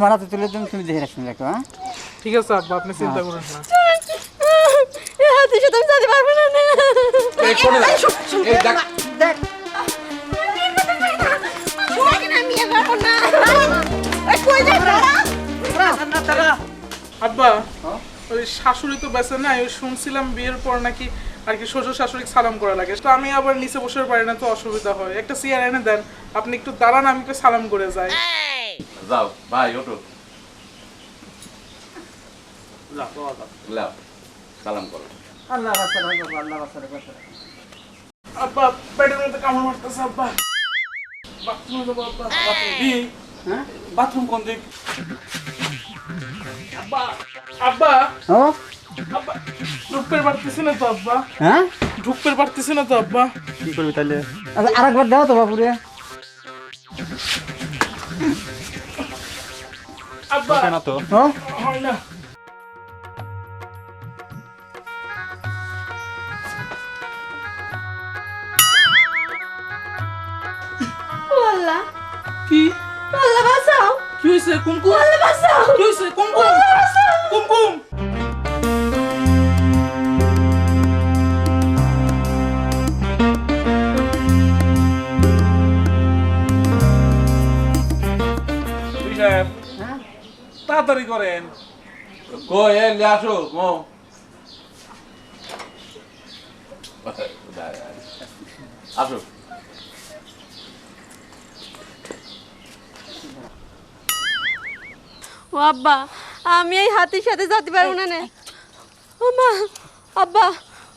তোমার হাতে তুলে দিন তুমি দেখে রাখবেন দেখো হ্যাঁ? ঠিক আছে আব্বা আপনি চিন্তা করেন না। এ হাতে সাথে আমি যেতে পারব না এই কোনে দেখ। এই দেখ। আব্বা ওই শাশুড়ি তো বেঁচে নাই ওই শুনছিলাম বিয়ের পর নাকি আর কি শ্বশুর শাশুড়ি সালাম করা লাগে। তো আমি আবার নিচে বসে পারি না তো অসুবিধা হয়। একটা চেয়ার এনে দেন আপনি একটু দাঁড়ান আমি একটু সালাম করে যাই। যাও ভাই ওঠো লাও সালাম করো আল্লাহ বাচ্চা রাখো আল্লাহ আব্বা পেটের মধ্যে কামড় মারতেছে আব্বা বাথরুমে যাব আব্বা হ্যাঁ বাথরুম কোন দিক আব্বা আব্বা আব্বা ঢুকতে পারতেছি না তো আব্বা হ্যাঁ ঢুকতে পারতেছি না তো আব্বা কি করবি তাহলে আরেকবার দাও তো বাবুরে আব্বা। ও হয়? না। আল্লাহ। কি? আল্লাহ বাঁচাও। কি হয়েছে কুমকুম? আল্লাহ বাঁচাও। কি হয়েছে কুমকুম? কুমকুম? তাড়াতাড়ি করেন। কো এ লে আসো মো। আসো। ও আব্বা আমি এই হাতির সাথে যেতে পারব না নে। ও মা আব্বা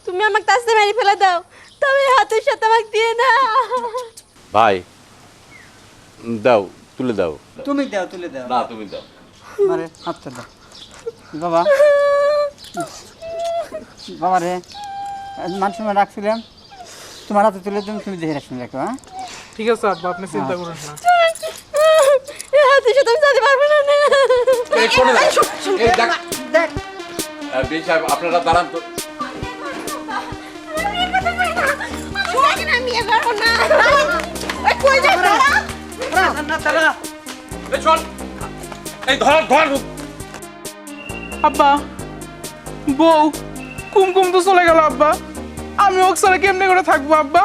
তুমি আমাকে তাসতে মেরে ফেলে দাও। তবে হাতির সাথে আমাকে দিয়ে না ভাই দাও তুলে দাও। তুমি দাও তুলে দাও। না তুমি দাও। আরে হাতটা দাও। বাবা। বাবা রে মানুষ সময় রাখছিলাম। তোমার হাতে তুলে দিন তুমি দেখে রাখবেন দেখো হ্যাঁ? ঠিক আছে আব্বা আপনি চিন্তা করেন না। এই হাতির সাথে আমি যেতে পারব না এই কোনে এই দেখ দেখ। বি সাহেব আপনারা দাঁড়ান তো। না এই চল এই ধর ধর আব্বা বউ কুমকুম তো চলে গেল আব্বা আমি ওকসারে কেমনে করে থাকব আব্বা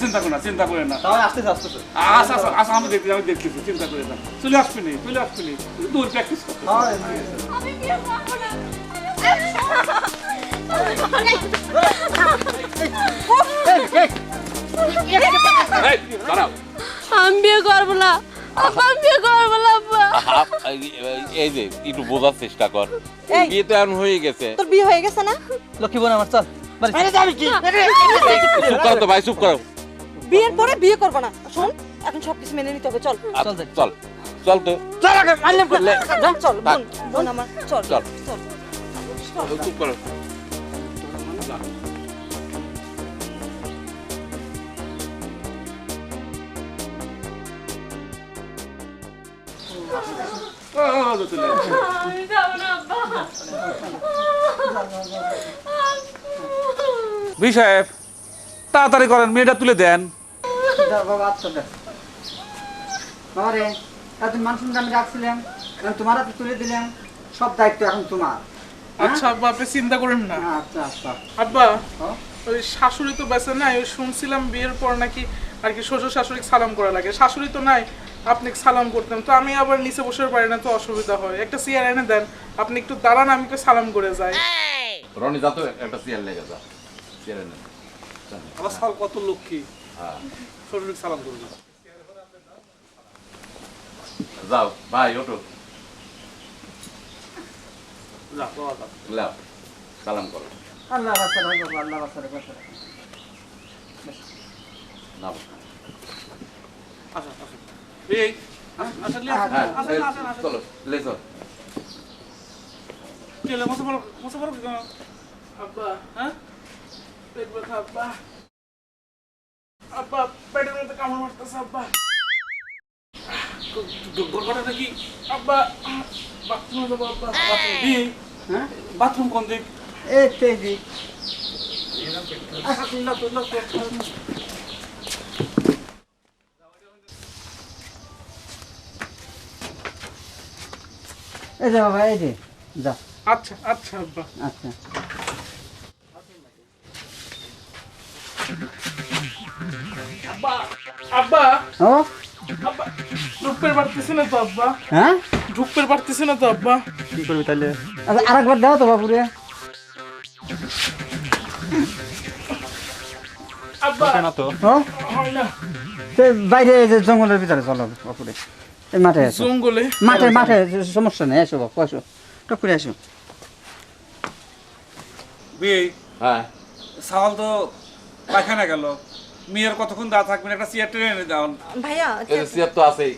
চিন্তা করে না চিন্তা করে না তাহলে আসতে আসতে আচ্ছা আচ্ছা আচ্ছা আমি দেখছি আমি দেখতেছি চিন্তা করে না চলে আসবি নি চলে আসবি নি দূর প্র্যাকটিস করতে আমি বিয়ে করব না এই দাঁড়াও আমি বিয়ে করব না এই- যে একটু বোঝার চেষ্টা কর। বিয়ে তো এখন হয়ে গেছে। তোর বিয়ে হয়ে গেছে না? লক্ষ্মী বোন আমার চল চুপ করো তো ভাই চুপ করো। বিয়ের পরে বিয়ে করব না। শোন এখন সবকিছু মেনে নিতে হবে চল। আ, চল। চল। চল তো। লে- চল বোন বোন আমার চল। চল। চল। চুপ বি সাহেব তাড়াতাড়ি করেন মেয়েটা তুলে দেন। আচ্ছা তোমার হাতে তুলে দিলাম সব দায়িত্ব এখন তোমার। আচ্ছা আব্বা আপনি চিন্তা করেন না। আচ্ছা আচ্ছা। আব্বা হ্যাঁ? ওই শাশুড়ি তো বেঁচে নাই ওই শুনছিলাম বিয়ের পর নাকি আর কি শ্বশুর শাশুড়ি সালাম করা লাগে। শাশুড়ি তো নাই আপনি সালাম করতেন। তো আমি আবার নিচে বসে পারি না তো অসুবিধা হয়। একটা চেয়ার এনে দেন আপনি একটু দাঁড়ান আমি একটু সালাম করে যাই। রনি যা তো একটা চেয়ার লেগে যা। চেয়ার এনে আমার সাল কত লক্ষ্মী। হ্যাঁ। সালাম করব যাও। ভাই ওঠো। যা বাবা যা। লাও সালাম করো। আল্লাহ রাখো আল্লাহ চলো লে চল কি হলো, মশা মারো, মশা মারো কেন? আব্বা। হ্যাঁ? পেট ব্যথা আব্বা। আব্বা পেটের মধ্যে কামড় মারতেছে আব্বা। গ- গড়গড়া নাকি? আব্বা বাথরুমে যাব আব্বা। এই, হ্যাঁ? বাথরুম কোন দিক? এই তেজি এই যে বাবা এই যে যা আচ্ছা আচ্ছা আব্বা। আচ্ছা। আব্বা ও? আব্বা ঢুকতে পারতেছি না তো আব্বা? হ্যাঁ? ঢুকতে পারতেছি না তো আব্বা? কি করবি তাহলে আচ্ছা আরেকবার দাও তো বাপুরে আব্বা। না তো। ও? হয় না। সে বাইরে জঙ্গলের ভিতরে চলো বাপুরে মাঠে জঙ্গলে? মাঠে মাঠে সমস্যা নেই এসো বাপু টপ করে বিয়ে? হ্যাঁ। সাওয়াল তো পায়খানা গেল। মেয়ের কতক্ষণ দা থাকবেন একটা চেয়ার টেনে এনে দাও। ভাইয়া চেয়ার তো আছেই।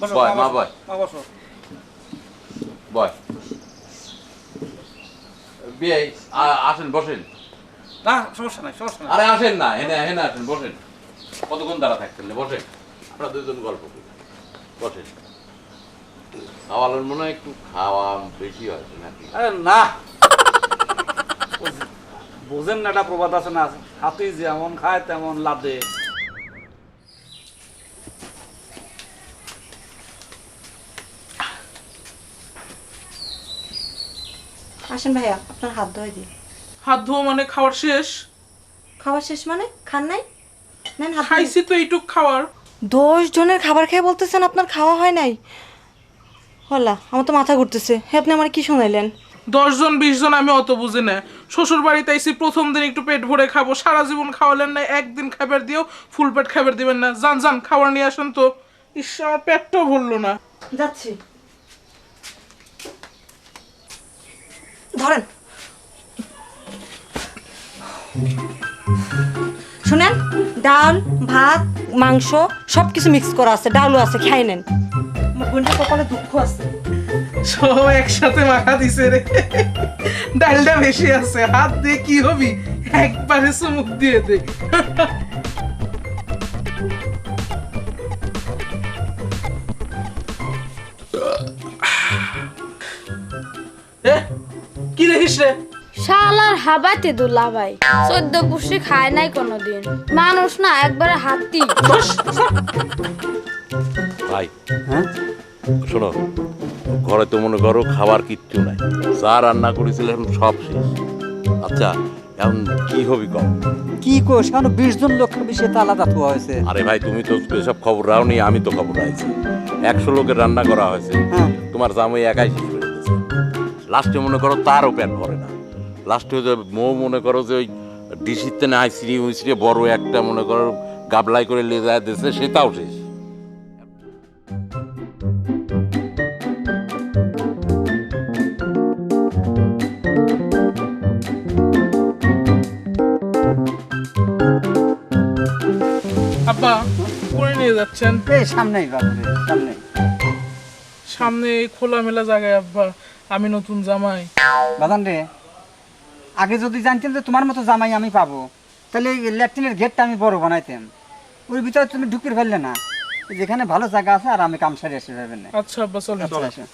বয়, মা মা বয়। মা বসো। বয়। বিয়ে আসেন বসেন। না সমস্যা নাই সমস্যা নাই। আরে আসেন না এনে এনে আসেন বসেন। কতক্ষণ দাঁড়া থাকতেন? বসেন। আমরা দুজন গল্প করি। মনে হয় একটু খাওয়া বেশি হয়েছে নাকি? আরে না। বোঝেন না একটা প্রবাদ আছে না হাতি যেমন খায় তেমন লাদে। আসেন ভাইয়া আপনার হাত ধোয় দিই হাত ধোয়া মানে খাওয়ার শেষ? খাবার শেষ মানে? খান নাই? নেন হাত ধুয়ে। খাইছি তো এইটুক খাওয়ার। দশ জনের খাবার খেয়ে বলতেছেন আপনার খাওয়া হয় নাই? হলা আমার তো মাথা ঘুরতেছে। হ্যাঁ আপনি আমার কি শোনাইলেন? দশ জন বিশ জন আমি অত বুঝি না। শ্বশুর বাড়িতে আইসি প্রথম দিন একটু পেট ভরে খাব। সারা জীবন খাওয়ালেন না একদিন খাবার দিও ফুল পেট খাবার দিবেন না। যান যান খাবার নিয়ে আসেন তো। ইস আমার পেটটাও ভরলো না। যাচ্ছি। ধরেন। শুনেন ডাল ভাত মাংস সব কিছু মিক্স করা আছে ডালও আছে খাই নেন। বোনটা কপালে দুঃখ আছে। সব একসাথে মাখা দিছে রে। ডালটা বেশি আছে হাত দিয়ে কি হবি? একবারে চুমুক দিয়ে দে। হাবাতে দুলা ভাই চোদ্দ পুষ্টি খায় নাই কোনোদিন। মানুষ না একবারে হাতি। ভাই হ্যাঁ? শোনো ঘরে তো মনে করো খাবার কিচ্ছু নাই। যা রান্না করেছিলাম সব শেষ। আচ্ছা এখন কি হবি কম কি কোষ কেন বিশ জন লোক বিষয়ে তো আলাদা থোয়া হয়েছে। আরে ভাই তুমি তো এসব খবর রাও নি আমি তো খবর রাখছি একশো লোকের রান্না করা হয়েছে। হ্যাঁ। তোমার জামাই একাই শেষ করে দিয়েছে লাস্টে মনে করো তারও পেট ভরে না। লাস্টে যে মৌ মনে করো যে ওই ডিসিতে না সিঁড়ি উইসিড়ে বড় একটা মনে করো গাবলাই করে লে যায় দিয়েছে সেটাও শেষ। আব্বা করে নিয়ে যাচ্ছেন? এই সামনেই বাপুরে সামনে সামনে এই খোলামেলা জায়গায় আব্বা আমি নতুন জামাই। বাদান রে আগে যদি জানতাম যে তোমার মতো জামাই আমি পাবো তাহলে এই ল্যাট্রিনের গেটটা আমি বড় বানাইতাম। ওর ভিতরে তুমি ঢুকিয়ে ফেললে না। যেখানে ভালো জায়গা আছে আর আমি কাম সারি এসে যাবেন না। আচ্ছা আব্বা চলেন। আচ্ছা,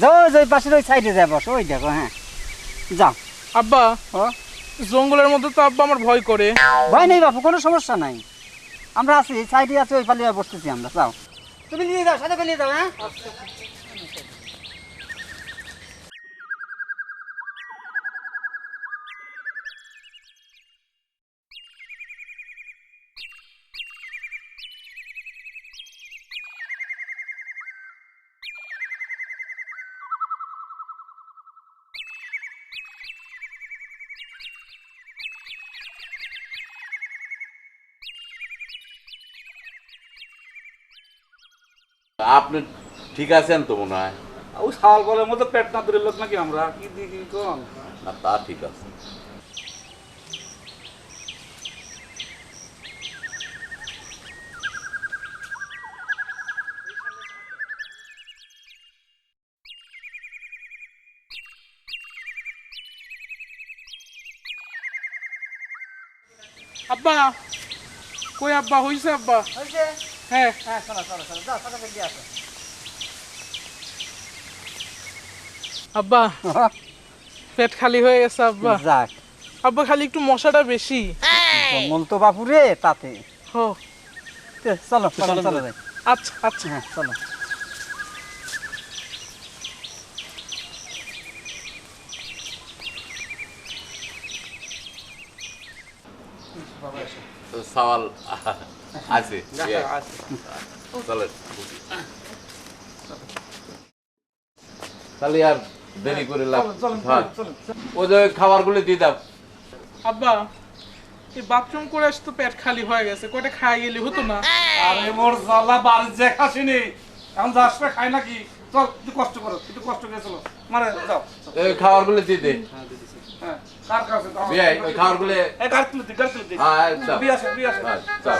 যাও ওই যে ওই পাশের ওই সাইডে যাই বসো। ওই দেখো হ্যাঁ। যাও আব্বা জঙ্গলের মধ্যে তো আব্বা আমার ভয় করে। ভয় নেই বাপু কোনো সমস্যা নাই। আমরা আছি সাইডে আছি ওই পালিয়ে বসতেছি আমরা যাও। তুমি নিয়ে যাও সাথে নিয়ে যাও হ্যাঁ? আপনি ঠিক আছেন তো মনে হয় ওই সাওয়াল বলের মতো পেট না দূরের লোক নাকি আমরা কি দেখি কোন না তা ঠিক আছে আব্বা কই আব্বা হইছে আব্বা হয়েছে হ্যাঁ হ্যাঁ চলো চলো চলো যাও সাথে দিয়ে আসো। আব্বা পেট খালি হয়ে গেছে আব্বা। যাক। আব্বা খালি একটু মশাটা বেশি। জঙ্গল তো বাপুরে তাতে। হো। চলো চলো চলো যাই। আচ্ছা আচ্ছা। হ্যাঁ চলো। সওয়াল আছে। তাহলে আর দেরি করে লাভ। ওই যে খাবারগুলো দিয়ে দাও আব্বা এই বাথরুম করে আসতে তো পেট খালি হয়ে গেছে কয়টা খাই গেলে হতো না? আরে মোর জ্বালা বাড়ি যে খাসিনি এখন যাস না খাই নাকি? চল একটু কষ্ট করো একটু কষ্ট করে চলো। মারে যাও এই খাবারগুলো দিয়ে দে। হ্যাঁ কার কাছে তো আমার- বিয়াই ওই খাবারগুলো এই গাড়ি তুলে দি গাড়ি তুলে দি হ্যাঁ চাও বিয়ে আসে বিয়ে আসে হ্যাঁ চাও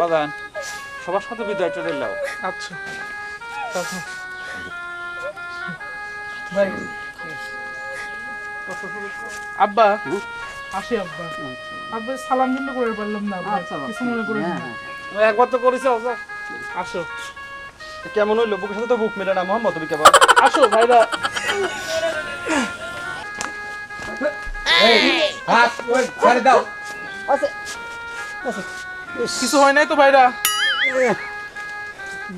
বাদান সবার সাথে বিদায় চলে এলাও আচ্ছা ভাই আব্বা আসি আব্বা। আব্বা সালাম কিন্তু করে পারলাম না আব্বা। আচ্ছা, কিছু মনে করেন না। হ্যাঁ, একবার তো করেছ। আসো। কেমন হইল? বুকের সাথে তো বুক মেলে না মোহাম্মদ তুমি কেমন? আসো ভাইরা। হাত ওই ছেড়ে দাও। কিছু হয় নাই তো ভাইরা?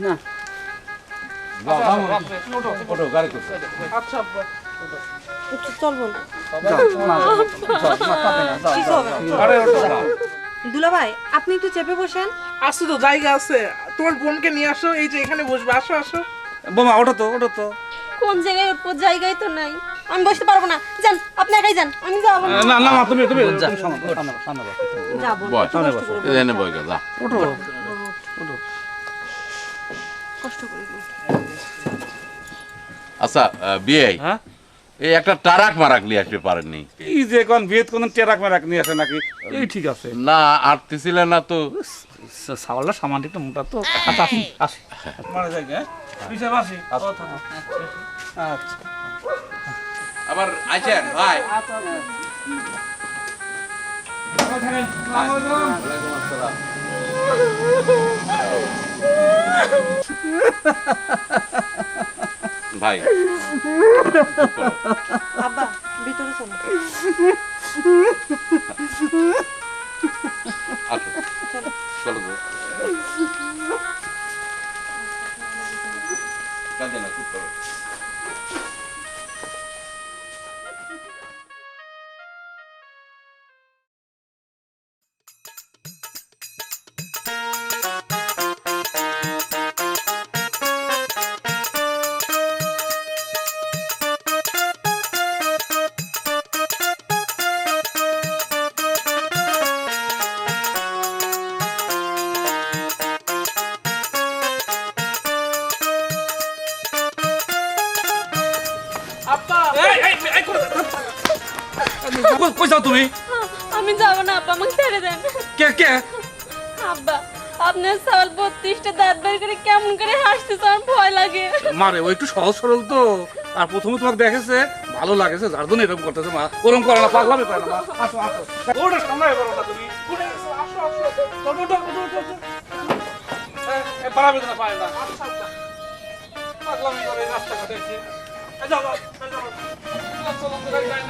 না ওঠো আচ্ছা ওঠো দুলা ভাই আপনি একটু চেপে বসেন আসো তো জায়গা আছে তোমার বোনকে নিয়ে আসো এই যে এখানে বসবে আসো আসো বোমা ওঠো তো ওঠো তো কোন জায়গায় উঠবো জায়গায় তো নাই আমি বসতে পারব না যান আপনি একাই যান আমি যাব না না না তুমি তুমি সামনে বসো, সামনে বসো, সামনে বসো। যাব বয় এখানে বয় গা কষ্ট করে আচ্ছা বিয়ে হ্যাঁ? এই একটা টারাক মারাক নিয়ে আসতে পারেননি এই যে কোন বিয়েত কোন টেরাক মেরাক নিয়ে আসে নাকি? এই ঠিক আছে। না আটতেছিলেন না তো। সাওয়ালটা সামান একটু মোটা তো। আচ্ছা আসি আসি। মানে যাই হ্যাঁ? পিছে আসি। আচ্ছা। আবার আছেন ভাই। ভাই আব্বা ভিতরে চলো। যাও তুমি। আমি যাব না আব্বা আমাকে ছেড়ে দেন। কে কে? আব্বা আপনার সওয়াল বত্রিশটা দাঁত বের করে কেমন করে হাসতে আমার ভয় লাগে। মারে ও একটু সহজ সরল তো। আর প্রথমে তোমাকে দেখেছে ভালো লাগেছে যার জন্য এরকম করতেছে মা। ওরকম করে না পাগলামি করে না আসো আসো। ওটা সামনে করো না তুমি। আসো আসো ওঠো, ওঠো, ওঠো। এ, বাড়াবে না পায় না। আচ্ছা আচ্ছা। পাগলামি করে রাস্তাঘাটে এসে। যাও যাও। চলো, চলো, গাড়ি যায়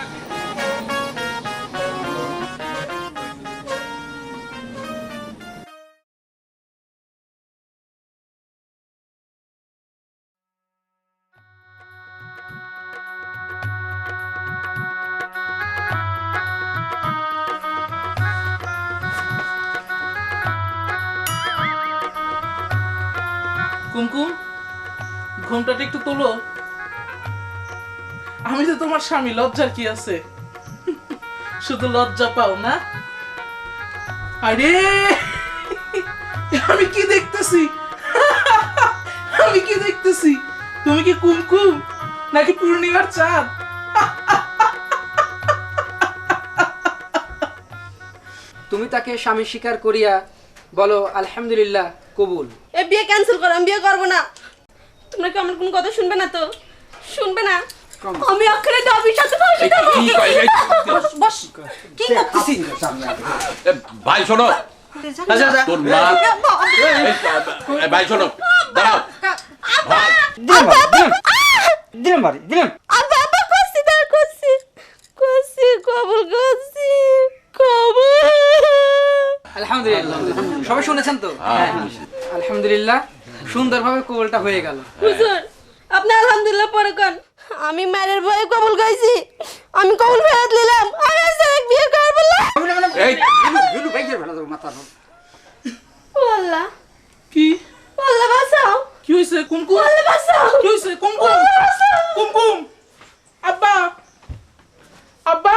কুমকুম ঘুমটাটা একটু তোলো। আমি তো তোমার স্বামী, লজ্জার কি আছে? শুধু লজ্জা পাও না? আরে, আমি কি দেখতেছি? আমি কি দেখতেছি? তুমি কি কুমকুম নাকি পূর্ণিমার চাঁদ? তুমি তাকে স্বামী স্বীকার করিয়া বলো, আলহামদুলিল্লাহ। কবুল। এ বিয়ে ক্যান্সেল করো আমি বিয়ে করব না। তোমরা কি আমার কোনো কথা শুনবে না তো? শুনবে না? আমি অক্ষরে দাবির সাথে ফাঁসি দেবো। বস বস কি করতেছিস এ, ভাই শোনো। তোর মা এ, ভাই শোনো। দাঁড়াও। দিলাম দিলাম। বাড়ি দিলাম। আব্বা আব্বা করছি তার করছি। করছি কবুল করছি। কবুল। আলহামদুলিল্লাহ। সবাই শুনেছেন তো? হ্যাঁ আলহামদুলিল্লাহ সুন্দরভাবে কবুলটা হয়ে গেল। হুজুর আপনি আলহামদুলিল্লাহ পরে কোন। আমি মায়ের ভয়ে কবুল গাইছি আমি কবুল ফেরত নিলাম। আমি বিয়ে করব না। এই যাব মাথা আল্লাহ কি আল্লাহ বাঁচাও কি হয়েছে কুমকুম আল্লাহ বাঁচাও কি হয়েছে কুমকুম কুমকুম আব্বা আব্বা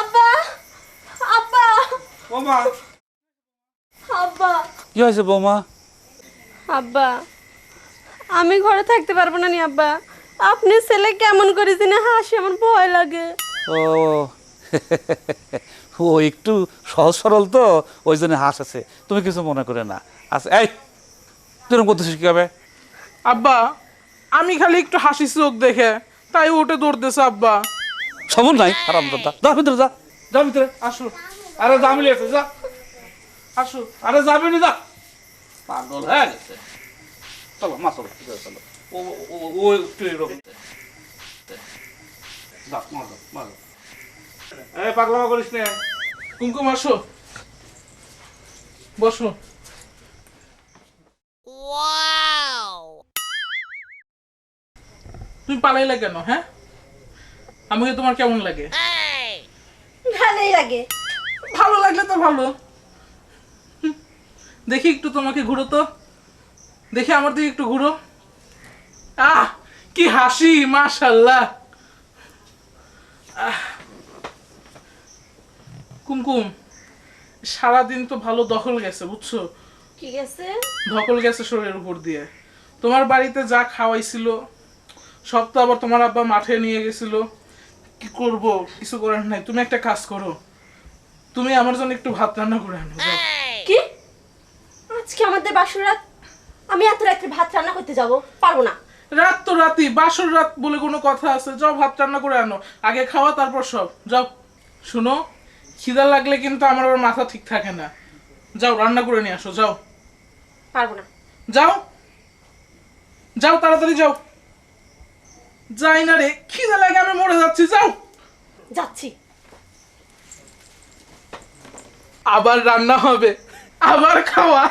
আব্বা আব্বা বৌমা আব্বা কি হয়েছে বৌমা? আব্বা আমি ঘরে থাকতে পারব না নি আব্বা। আপনি ছেলে কেমন করেছেন না হাসি আমার ভয় লাগে। ও ও একটু সহজ সরল তো ওই জন্য হাস আছে তুমি কিছু মনে করে না। আচ্ছা এই এরকম করতেছিস কি হবে আব্বা আমি খালি একটু হাসি চোখ দেখে তাই উঠে দৌড়তেছে আব্বা। সবুর নাই আরাম দাদা। যা ভিতরে যা। যা ভিতরে আসো। আরে যা মিলে যা। আসো। আরে যাবি না যা। পাগল হয়ে গেছে। চলো মা চলো চলো। ও ও ও একটু এরকম। যা মা যাও মা যাও। এই পাগলামা করিস না। কুমকুম আসো। বসো। তুমি পালাইলে কেন হ্যাঁ? আমাকে তোমার কেমন লাগে? ভালোই লাগে। ভালো লাগলে তো ভালো। দেখি একটু তোমাকে ঘুরো তো। দেখি আমার দিকে একটু ঘুরো। আহ কি হাসি মাশাল্লাহ। কুমকুম সারাদিন তো ভালো দখল গেছে বুঝছ? ঠিক আছে ধকল গেছে শরীরের উপর দিয়ে। তোমার বাড়িতে যা খাওয়াইছিল সব তো আবার তোমার আব্বা মাঠে নিয়ে গেছিল। কি করব? কিছু করার নাই। তুমি একটা কাজ করো। তুমি আমার জন্য একটু ভাত রান্না করে আনো কি? আজকে আমাদের বাসর রাত আমি এত রাত্রে ভাত রান্না করতে যাব পারব না। রাত তো রাতি বাসর রাত বলে কোনো কথা আছে। যাও ভাত রান্না করে আনো আগে খাওয়া তারপর সব। যাও শুনো খিদা লাগলে কিন্তু আমার আবার মাথা ঠিক থাকে না। যাও রান্না করে নিয়ে আসো যাও। পারব না। যাও যাও তাড়াতাড়ি যাও। যাই না রে খিদে লাগে আমি মরে যাচ্ছি যাও। যাচ্ছি। আবার রান্না হবে আবার খাওয়া।